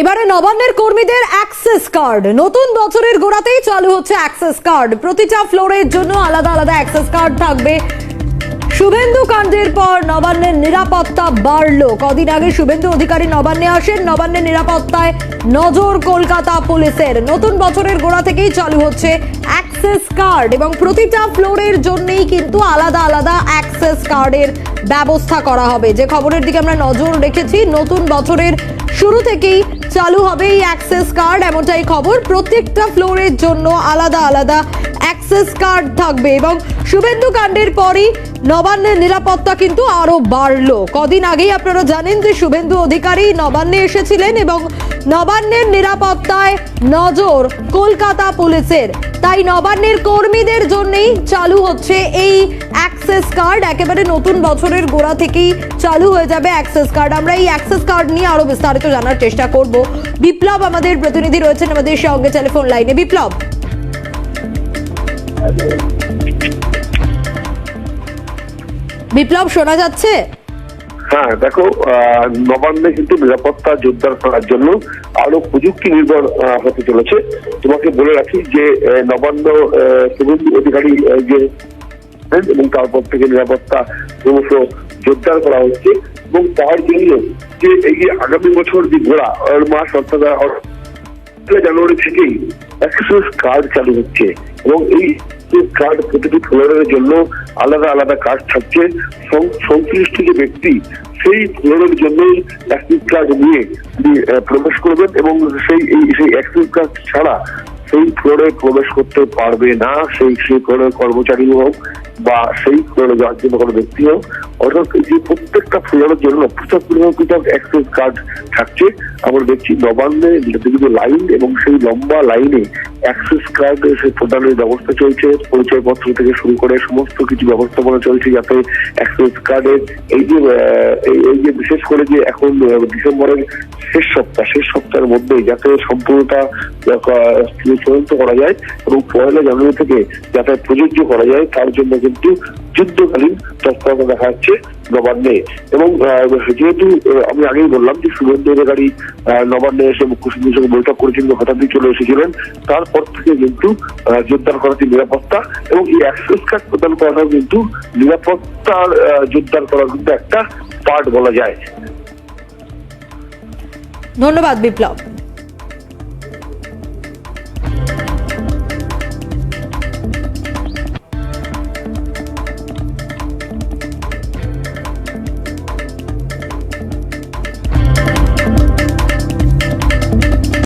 এবারে নবান্নের কর্মীদের অ্যাক্সেস কার্ড। নতুন বছরের গোড়াতেই চালু হচ্ছে অ্যাক্সেস কার্ড। প্রতিটা ফ্লোরের জন্য আলাদা আলাদা অ্যাক্সেস কার্ড থাকবে। শুভেন্দু কাণ্ডের পর নবান্নের নিরাপত্তা বাড়লো। কদিন আগে শুভেন্দু অধিকারী নবান্নে আসেন। নবান্নের নিরাপত্তায় নজর কলকাতা পুলিশের। নতুন বছরের গোড়া থেকেই চালু হচ্ছে অ্যাক্সেস কার্ড এবং প্রতিটা ফ্লোরের জন্যই কিন্তু আলাদা আলাদা অ্যাক্সেস কার্ডের ব্যবস্থা করা হবে। যে খবরের দিকে আমরা নজর রেখেছি, নতুন বছরের শুরু থেকেই চালু হবে এই অ্যাক্সেস কার্ড এমনটাই খবর। প্রত্যেকটা ফ্লোরের জন্য আলাদা আলাদা অ্যাক্সেস কার্ড থাকবে এবং শুভেন্দু কাণ্ডের পরই নবান্নের নিরাপত্তা কিন্তু আরও বাড়লো। কদিন আগেই আপনারা জানেন যে শুভেন্দু অধিকারী নবান্নে এসেছিলেন এবং নবান্নের নিরাপত্তায় নজর কলকাতা পুলিশের। তাই নবান্নের কর্মীদের জন্যই চালু হচ্ছে এই অ্যাক্সেস কার্ড। একেবারে নতুন বছরের গোড়া থেকেই চালু হয়ে যাবে অ্যাক্সেস কার্ড। আমরা এই অ্যাক্সেস কার্ড নিয়ে আরও বিস্তারিত জানার চেষ্টা করব। বিপ্লব আমাদের প্রতিনিধি রয়েছেন আমাদের সঙ্গে টেলিফোন লাইনে। বিপ্লব। বিপ্লব, শোনা যাচ্ছে? হ্যাঁ দেখো নবান্নে কিন্তু নিরাপত্তা জোরদার করার জন্য আরও প্রযুক্তি নির্ভর হতে চলেছে। তোমাকে বলে রাখি যে নবান্ন শুভেন্দু অধিকারী যে এবং তারপর থেকে নিরাপত্তা ক্রমশ জোরদার করা হচ্ছে এবং তার জন্য যে এই আগামী বছর যে ঘোড়া মাস অর্থাৎ পয়লা জানুয়ারি থেকেই অ্যাক্সেস কার্ড চালু হচ্ছে এবং এই কার্ড প্রতিটি ফ্লোরের জন্য আলাদা আলাদা কার্ড থাকছে। সংশ্লিষ্ট যে ব্যক্তি, সেই ফ্লোরের জন্যই অ্যাক্সেস কার্ড নিয়ে প্রবেশ করবেন এবং সেই, এই, সেই অ্যাক্সেস কার্ড ছাড়া সেই ফ্লোরে প্রবেশ করতে পারবে না। সেই সেই ফ্লোরের কর্মচারী হোক বা সেই ফ্লোরে যাওয়ার জন্য কোনো ব্যক্তি হোক অর্থাৎ যে প্রত্যেকটা ফ্লোরের জন্য পৃথক পৃথক পৃথক অ্যাক্সেস কার্ড থাকছে। আমরা দেখছি নবান্নে বিভিন্ন লাইন এবং সেই লম্বা লাইনে অ্যাক্সেস কার্ড সে প্রদানের ব্যবস্থা চলছে পরিচয়পত্র থেকে শুরু করে সমস্ত কিছু ব্যবস্থাপনা চলছে যাতে অ্যাক্সেস কার্ডের এই যে এই- যে বিশেষ করে যে এখন ডিসেম্বরের শেষ সপ্তাহ শেষ সপ্তাহের মধ্যে যাতে সম্পূর্ণতা আহ, চূড়ান্ত করা যায় এবং পয়লা জানুয়ারি থেকে যাতে প্রযোজ্য করা যায় তার জন্য কিন্তু যুদ্ধকালীন তৎপরতা দেখা যাচ্ছে। নবান্নে। এবং যেহেতু আমি আগেই বললাম যে শুভেন্দু অধিকারী নবান্নে এসে মুখ্য সচিবের সঙ্গে বৈঠক করেছেন হঠাৎই চলে এসেছিলেন, তারপর থেকে কিন্তু জোরদার করা হচ্ছে নিরাপত্তা এবং এই অ্যাক্সেস কার্ড প্রদান করাটাও কিন্তু নিরাপত্তার জোরদার করার কিন্তু একটা পার্ট বলা যায়। ধন্যবাদ বিপ্লব।